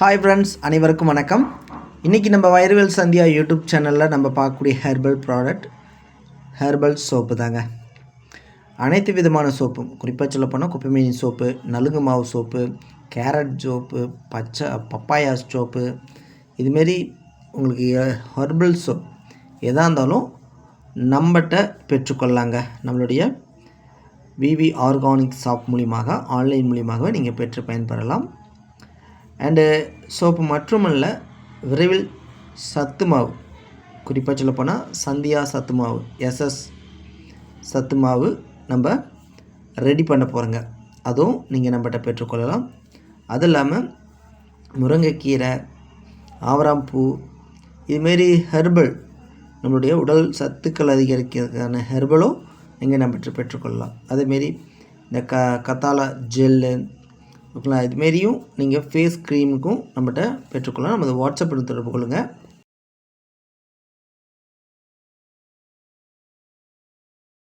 Hi friends அனைவருக்கும் வணக்கம். இன்றைக்கி நம்ம வைரவல் சந்தியா யூடியூப் சேனலில் நம்ம பார்க்கக்கூடிய ஹெர்பல் ப்ராடக்ட் ஹெர்பல் சோப்பு தாங்க. அனைத்து விதமான சோப்பும் குறிப்பாக சொல்ல போனால் குப்பைமீன் சோப்பு நலுங்கு மாவு சோப்பு கேரட் சோப்பு பச்சை பப்பாயா சோப்பு இதுமாரி உங்களுக்கு ஹெர்பல் சோப் எதாக இருந்தாலும் நம்மகிட்ட பெற்றுக்கொள்ளலாங்க. நம்மளுடைய விவி ஆர்கானிக் ஷாப் மூலியமாக ஆன்லைன் மூலியமாகவே நீங்கள் பெற்று பயன்பெறலாம். அண்டு uh, சோப்பு மட்டுமல்ல விரைவில் சத்து மாவு குறிப்பாக சொல்லப்போனால் சந்தியா சத்து மாவு எஸ்எஸ் சத்து மாவு நம்ம ரெடி பண்ண போகிறோங்க அதுவும் நீங்கள் நம்மகிட்ட பெற்றுக்கொள்ளலாம் அது இல்லாமல் முருங்கைக்கீரை ஆவராம்பூ இதுமாரி ஹெர்பல் நம்மளுடைய உடல் சத்துக்கள் அதிகரிக்கிறதுக்கான ஹெர்பலும் நீங்கள் நம்மகிட்ட பெற்றுக்கொள்ளலாம் அதேமாரி இந்த க கத்தாழை ஜெல்லு ஓகேங்களா? இதுமாரியும் நீங்கள் ஃபேஸ் க்ரீமுக்கும் நம்மகிட்ட பெற்றுக்கொள்ளலாம். நம்ம வாட்ஸ்அப் தொடர்பு கொள்ளுங்கள்